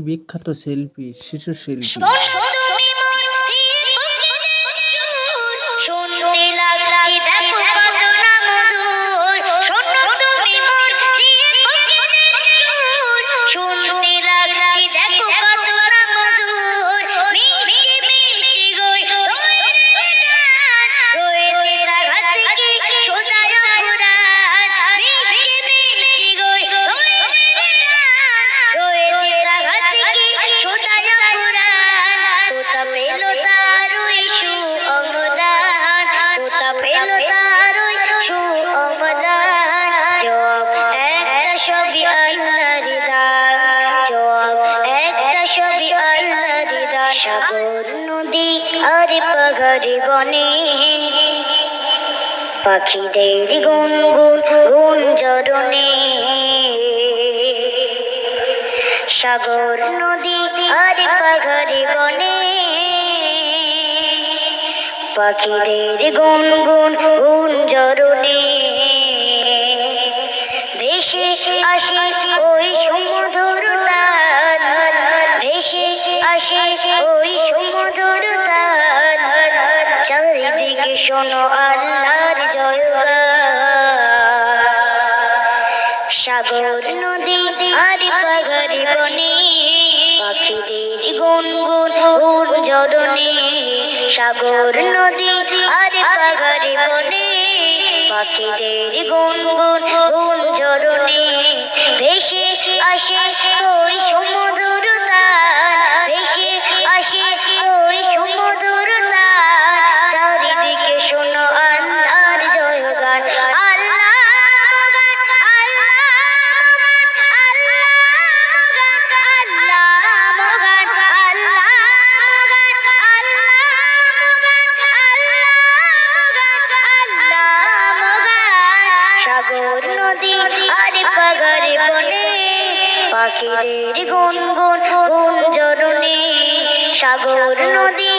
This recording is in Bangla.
বিখ্যাত শিল্পী শিশু শিল্পী। সাগর নদী আর পাহাড়ি বনে। পাখিদের গুনগুন গুঞ্জরণে সাগর নদী আর পাহাড়ি বনে। পাখিদের গুনগুন গুঞ্জরণে ভেসে আসে ওই সমুদ্র তার চারিদিকে শোনো আল্লাহর জয়গান। সাগর, নদী আর পাহাড়ি বনে, পাখিদের গুনগুন গুঞ্জরণে সাগর, নদী আর পাহাড়ি বনে, পাখিদের গুনগুন গুঞ্জরণে ভেসে আসে ওই সমুদ্র সাগর নদী আর পাগারে বনে। পাখিদের গুনগুন গুঞ্জরণে সাগর নদী